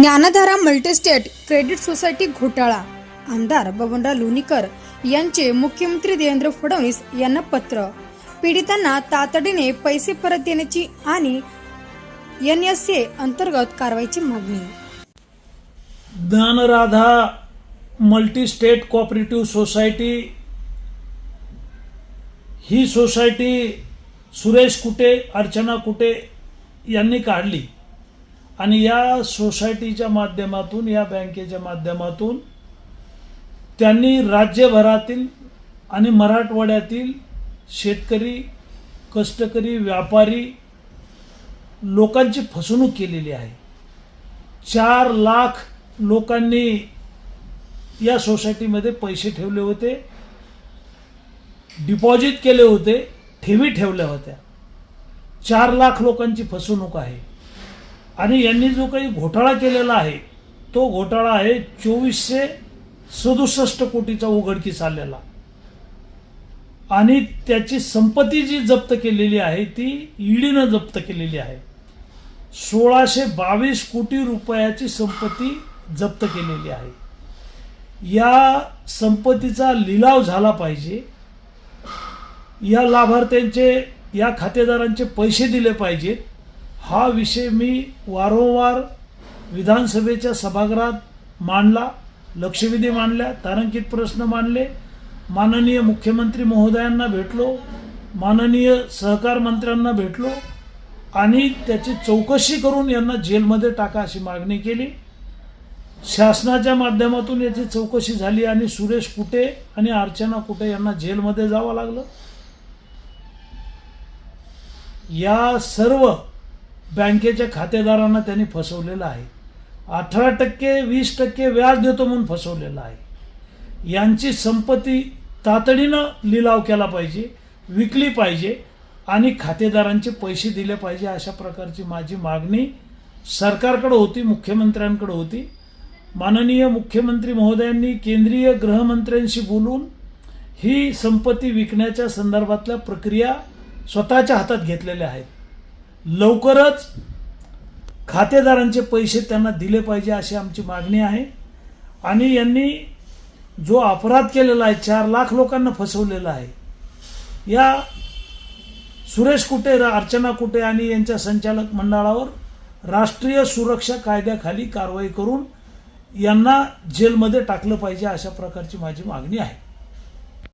Gyandhara multi-state credit society घोटाळा. आमदार बबनराव लोणीकर यांचे मुख्यमंत्री देवेंद्र फडणवीस यांना पत्र. पीडितांना तातडीने पैसे परत देण्याची आणि एन एस ए अंतर्गत कारवाईची मागणी. ज्ञानराधा मल्टी स्टेट सोसायटी ही सोसायटी सुरेश कुटे अर्चना कुटे यांनी काढली. आणि या सोसायटीच्या माध्यमातून या बँकेच्या माध्यमातून त्यांनी राज्यभरातील आणि मराठवाड्यातील शेतकरी कष्टकरी व्यापारी लोकांची फसवणूक केलेली आहे. चार लाख लोकांनी या सोसायटीमध्ये पैसे ठेवले होते डिपॉझिट केले होते ठेवी ठेवल्या होत्या. चार लाख लोकांची फसवणूक आहे. आणि यांनी जो काही घोटाळा केलेला आहे तो घोटाळा आहे चोवीसशे सदुसष्ट कोटीचा उघडकीस आलेला. आणि त्याची संपत्ती जी जप्त केलेली आहे ती ईडीनं जप्त केलेली आहे. सोळाशे बावीस कोटी रुपयाची संपत्ती जप्त केलेली आहे. या संपत्तीचा लिलाव झाला पाहिजे. या लाभार्थ्यांचे या खातेदारांचे पैसे दिले पाहिजेत. हा विषय मी वारंवार विधानसभेच्या सभागृहात मांडला लक्षवेधी मांडल्या तारांकित प्रश्न मांडले. माननीय मुख्यमंत्री महोदयांना भेटलो माननीय सहकार मंत्र्यांना भेटलो आणि त्याची चौकशी करून यांना जेलमध्ये टाका अशी मागणी केली. शासनाच्या माध्यमातून याची चौकशी झाली आणि सुरेश कुटे आणि अर्चना कुटे यांना जेलमध्ये जावं लागलं. या सर्व बँकेच्या खातेदारांना त्यांनी फसवलेलं आहे. अठरा टक्के वीस टक्के व्याज देतो म्हणून फसवलेलं आहे. यांची संपत्ती तातडीनं लिलाव केला पाहिजे विकली पाहिजे आणि खातेदारांचे पैसे दिले पाहिजे अशा प्रकारची माझी मागणी सरकारकडं होती मुख्यमंत्र्यांकडे होती. माननीय मुख्यमंत्री महोदयांनी केंद्रीय गृहमंत्र्यांशी बोलून ही संपत्ती विकण्याच्या संदर्भातल्या प्रक्रिया स्वतःच्या हातात घेतलेल्या आहेत. लवकरच खातेदारांचे पैसे त्यांना दिले पाहिजे अशी आमची मागणी आहे. आणि यांनी जो अपराध केलेला आहे चार लाख लोकांना फसवलेला आहे. या सुरेश कुटे अर्चना कुटे आणि यांच्या संचालक मंडळावर राष्ट्रीय सुरक्षा कायद्याखाली कारवाई करून यांना जेलमध्ये टाकलं पाहिजे अशा प्रकारची माझी मागणी आहे.